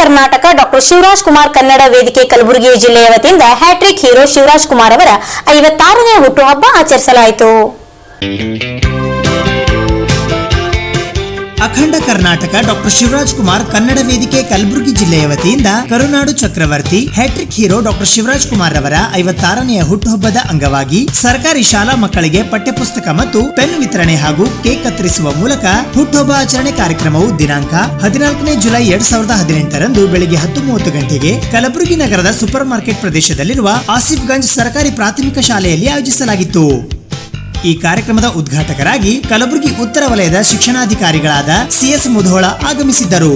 Karnataka doctor Shivaraj Kumar Kannada ವೇದಿಕೆ ಕಲಬುರಗಿ ಜಿಲ್ಲೆಯ ವತಿಯಿಂದ ಹ್ಯಾಟ್ರಿಕ್ ಹೀರೋ ಶಿವರಾಜ್ ಕುಮಾರ್ ಅವರ ಐವತ್ತಾರನೇ ಹುಟ್ಟುಹಬ್ಬ ಆಚರಿಸಲಾಯಿತು. ಅಖಂಡ ಕರ್ನಾಟಕ ಡಾಕ್ಟರ್ ಶಿವರಾಜ್ ಕುಮಾರ್ ಕನ್ನಡ ವೇದಿಕೆ ಕಲಬುರಗಿ ಜಿಲ್ಲೆಯ ವತಿಯಿಂದ ಕರುನಾಡು ಚಕ್ರವರ್ತಿ hat-trick hero doctor Shivaraj Kumar ಅವರ ಐವತ್ತಾರನೆಯ ಹುಟ್ಟುಹಬ್ಬದ ಅಂಗವಾಗಿ ಸರ್ಕಾರಿ ಶಾಲಾ ಮಕ್ಕಳಿಗೆ ಪಠ್ಯಪುಸ್ತಕ ಮತ್ತು ಪೆನ್ ವಿತರಣೆ ಹಾಗೂ ಕೇಕ್ ಕತ್ತರಿಸುವ ಮೂಲಕ ಹುಟ್ಟುಹಬ್ಬ ಆಚರಣೆ ಕಾರ್ಯಕ್ರಮವು ದಿನಾಂಕ ಹದಿನಾಲ್ಕನೇ ಜುಲೈ ಎರಡ್ ಸಾವಿರದ ಹದಿನೆಂಟರಂದು ಬೆಳಿಗ್ಗೆ ಹತ್ತು ಮೂವತ್ತು ಗಂಟೆಗೆ ಕಲಬುರಗಿ ನಗರದ ಸೂಪರ್ ಮಾರ್ಕೆಟ್ ಪ್ರದೇಶದಲ್ಲಿರುವ ಆಸಿಫ್ಗಂಜ್ ಸರ್ಕಾರಿ ಪ್ರಾಥಮಿಕ ಶಾಲೆಯಲ್ಲಿ ಆಯೋಜಿಸಲಾಗಿತ್ತು. ಈ ಕಾರ್ಯಕ್ರಮದ ಉದ್ಘಾಟಕರಾಗಿ ಕಲಬುರಗಿ ಉತ್ತರ ವಲಯದ ಶಿಕ್ಷಣಾಧಿಕಾರಿಗಳಾದ ಸಿಎಸ್ ಮುಧೋಳ ಆಗಮಿಸಿದ್ದರು.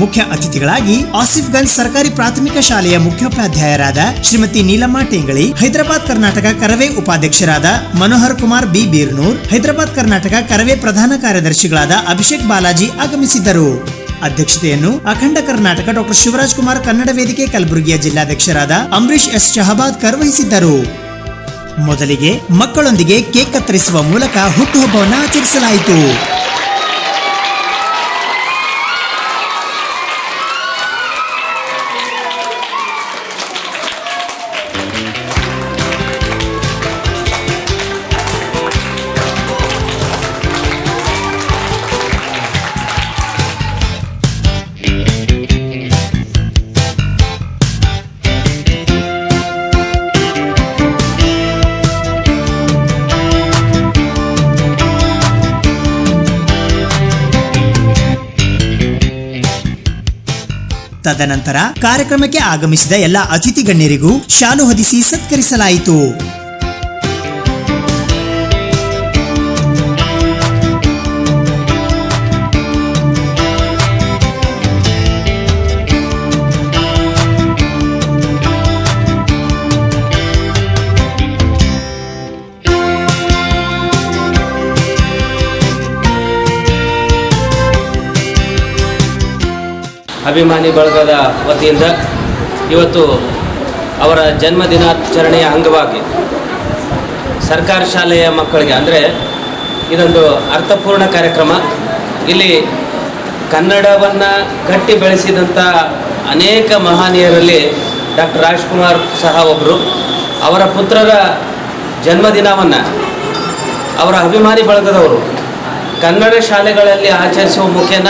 ಮುಖ್ಯ ಅತಿಥಿಗಳಾಗಿ ಆಸಿಫ್ಗಂಜ್ ಸರ್ಕಾರಿ ಪ್ರಾಥಮಿಕ ಶಾಲೆಯ ಮುಖ್ಯೋಪಾಧ್ಯಾಯರಾದ ಶ್ರೀಮತಿ ನೀಲಮ್ಮ ಟೇಂಗಳಿ, ಹೈದರಾಬಾದ್ ಕರ್ನಾಟಕ ಕರವೇ ಉಪಾಧ್ಯಕ್ಷರಾದ ಮನೋಹರ್ ಕುಮಾರ್ ಬಿ. ಬೀರ್ನೂರ್, ಹೈದರಾಬಾದ್ ಕರ್ನಾಟಕ ಕರವೇ ಪ್ರಧಾನ ಕಾರ್ಯದರ್ಶಿಗಳಾದ ಅಭಿಷೇಕ್ ಬಾಲಾಜಿ ಆಗಮಿಸಿದ್ದರು. ಅಧ್ಯಕ್ಷತೆಯನ್ನು ಅಖಂಡ ಕರ್ನಾಟಕ ಡಾಕ್ಟರ್ ಶಿವರಾಜ್ ಕುಮಾರ್ ಕನ್ನಡ ವೇದಿಕೆ ಕಲಬುರಗಿಯ ಜಿಲ್ಲಾಧ್ಯಕ್ಷರಾದ ಅಂಬರೀಶ್ ಎಸ್. ಶಹಬಾದ್ಕರ್ ವಹಿಸಿದ್ದರು ಮೊದಲಿಗೆ ಮಕ್ಕಳೊಂದಿಗೆ ಕೇಕ್ ಕತ್ತರಿಸುವ ಮೂಲಕ ಹುಟ್ಟುಹಬ್ಬವನ್ನು ಆಚರಿಸಲಾಯಿತು. ತದನಂತರ ಕಾರ್ಯಕ್ರಮಕ್ಕೆ ಆಗಮಿಸಿದ ಎಲ್ಲ ಅತಿಥಿ ಗಣ್ಯರಿಗೂ ಶಾಲು ಹೊದಿಸಿ ಸತ್ಕರಿಸಲಾಯಿತು. ಅಭಿಮಾನಿ ಬಳಗದ ವತಿಯಿಂದ ಇವತ್ತು ಅವರ ಜನ್ಮದಿನಾಚರಣೆಯ ಅಂಗವಾಗಿ ಸರ್ಕಾರಿ ಶಾಲೆಯ ಮಕ್ಕಳಿಗೆ, ಅಂದರೆ ಇದೊಂದು ಅರ್ಥಪೂರ್ಣ ಕಾರ್ಯಕ್ರಮ. ಇಲ್ಲಿ ಕನ್ನಡವನ್ನು ಕಟ್ಟಿ ಬೆಳೆಸಿದಂಥ ಅನೇಕ ಮಹನೀಯರಲ್ಲಿ ಡಾಕ್ಟರ್ ರಾಜ್ಕುಮಾರ್ ಸಹ ಒಬ್ಬರು ಅವರ ಪುತ್ರರ ಜನ್ಮದಿನವನ್ನು ಅವರ ಅಭಿಮಾನಿ ಬಳಗದವರು ಕನ್ನಡ ಶಾಲೆಗಳಲ್ಲಿ ಆಚರಿಸುವ ಮುಖೇನ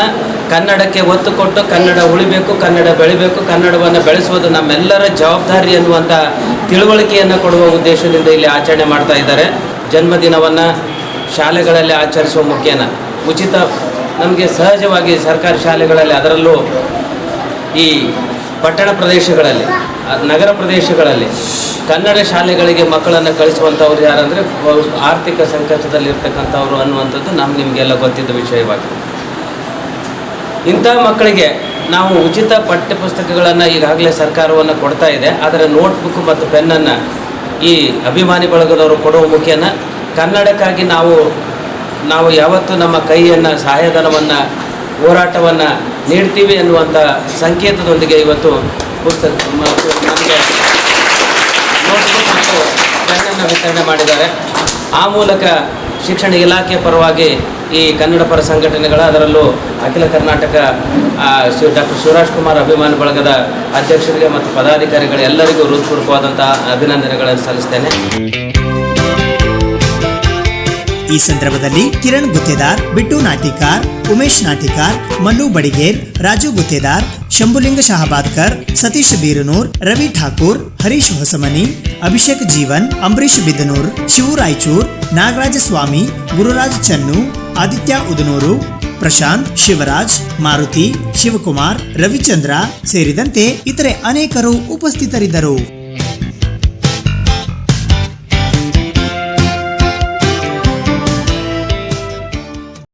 ಕನ್ನಡಕ್ಕೆ ಒತ್ತು ಕೊಟ್ಟು ಕನ್ನಡ ಉಳಿಬೇಕು, ಕನ್ನಡ ಬೆಳಿಬೇಕು, ಕನ್ನಡವನ್ನು ಬೆಳೆಸುವುದು ನಮ್ಮೆಲ್ಲರ ಜವಾಬ್ದಾರಿ ಎನ್ನುವಂಥ ತಿಳುವಳಿಕೆಯನ್ನು ಕೊಡುವ ಉದ್ದೇಶದಿಂದ ಇಲ್ಲಿ ಆಚರಣೆ ಮಾಡ್ತಾ ಇದ್ದಾರೆ. ಜನ್ಮದಿನವನ್ನು ಶಾಲೆಗಳಲ್ಲಿ ಆಚರಿಸುವ ಮುಖ್ಯನ ಉಚಿತ ನಮಗೆ ಸಹಜವಾಗಿ ಸರ್ಕಾರಿ ಶಾಲೆಗಳಲ್ಲಿ ಅದರಲ್ಲೂ ಈ ಪಟ್ಟಣ ಪ್ರದೇಶಗಳಲ್ಲಿ, ನಗರ ಪ್ರದೇಶಗಳಲ್ಲಿ ಕನ್ನಡ ಶಾಲೆಗಳಿಗೆ ಮಕ್ಕಳನ್ನು ಕಳಿಸುವಂಥವ್ರು ಯಾರಂದರೆ ಆರ್ಥಿಕ ಸಂಕಷ್ಟದಲ್ಲಿರ್ತಕ್ಕಂಥವ್ರು ಅನ್ನುವಂಥದ್ದು ನಮ್ಗೆ ನಿಮಗೆಲ್ಲ ಗೊತ್ತಿದ್ದ ವಿಷಯವಾಗಿದೆ. ಇಂಥ ಮಕ್ಕಳಿಗೆ ನಾವು ಉಚಿತ ಪಠ್ಯಪುಸ್ತಕಗಳನ್ನು ಈಗಾಗಲೇ ಸರ್ಕಾರವನ್ನು ಕೊಡ್ತಾ ಇದೆ. ಅದರ ನೋಟ್ಬುಕ್ ಮತ್ತು ಪೆನ್ನನ್ನು ಈ ಅಭಿಮಾನಿ ಬಳಗದವರು ಕೊಡುವ ಮುಖ್ಯನ ಕನ್ನಡಕ್ಕಾಗಿ ನಾವು ನಾವು ಯಾವತ್ತೂ ನಮ್ಮ ಕೈಯನ್ನು ಸಹಾಯಧನವನ್ನು, ಹೋರಾಟವನ್ನು ನೀಡ್ತೀವಿ ಎನ್ನುವಂಥ ಸಂಕೇತದೊಂದಿಗೆ ಇವತ್ತು ಪುಸ್ತಕ ನಮಗೆ ನೋಟ್ಬುಕ್ ಮತ್ತು ಪೆನ್ನನ್ನು ವಿತರಣೆ ಮಾಡಿದ್ದಾರೆ. ಆ ಮೂಲಕ ಶಿಕ್ಷಣ ಇಲಾಖೆ ಪರವಾಗಿ ಈ ಕನ್ನಡ ಪರ ಸಂಘಟನೆಗಳ, ಅದರಲ್ಲೂ ಅಖಿಲ ಕರ್ನಾಟಕ ಡಾಕ್ಟರ್ ಶಿವರಾಜ್ ಕುಮಾರ್ ಅಭಿಮಾನಿ ಬಳಗದ ಅಧ್ಯಕ್ಷರಿಗೆ ಮತ್ತು ಪದಾಧಿಕಾರಿಗಳು ಎಲ್ಲರಿಗೂ ಹೃತ್ಪೂರ್ವಕವಾದಂಥ ಅಭಿನಂದನೆಗಳನ್ನು ಸಲ್ಲಿಸ್ತೇನೆ. ಈ ಸಂದರ್ಭದಲ್ಲಿ ಕಿರಣ್ ಗುತ್ತೇದಾರ್, ಬಿಟ್ಟು ನಾಟಿಕಾರ್, ಉಮೇಶ್ ನಾಟಿಕಾರ್, ಮಲ್ಲು ಬಡಿಗೇರ್, ರಾಜು ಗುತ್ತೇದಾರ್, ಶಂಭುಲಿಂಗ ಶಹಬಾದ್ಕರ್, ಸತೀಶ್ ಬೀರನೂರ್, ರವಿ ಠಾಕೂರ್, ಹರೀಶ್ ಹೊಸಮನಿ, ಅಭಿಷೇಕ್ ಜೀವನ್ ಅಂಬರೀಶ್ ಬಿದನೂರ್ ಶಿವು ರಾಯಚೂರ್, ನಾಗರಾಜ ಸ್ವಾಮಿ, ಗುರುರಾಜ್ ಚನ್ನು ಆದಿತ್ಯ ಉದನೂರು ಪ್ರಶಾಂತ್ ಶಿವರಾಜ್ ಮಾರುತಿ ಶಿವಕುಮಾರ್ ರವಿಚಂದ್ರ ಸೇರಿದಂತೆ ಇತರೆ ಅನೇಕರು ಉಪಸ್ಥಿತರಿದ್ದರು.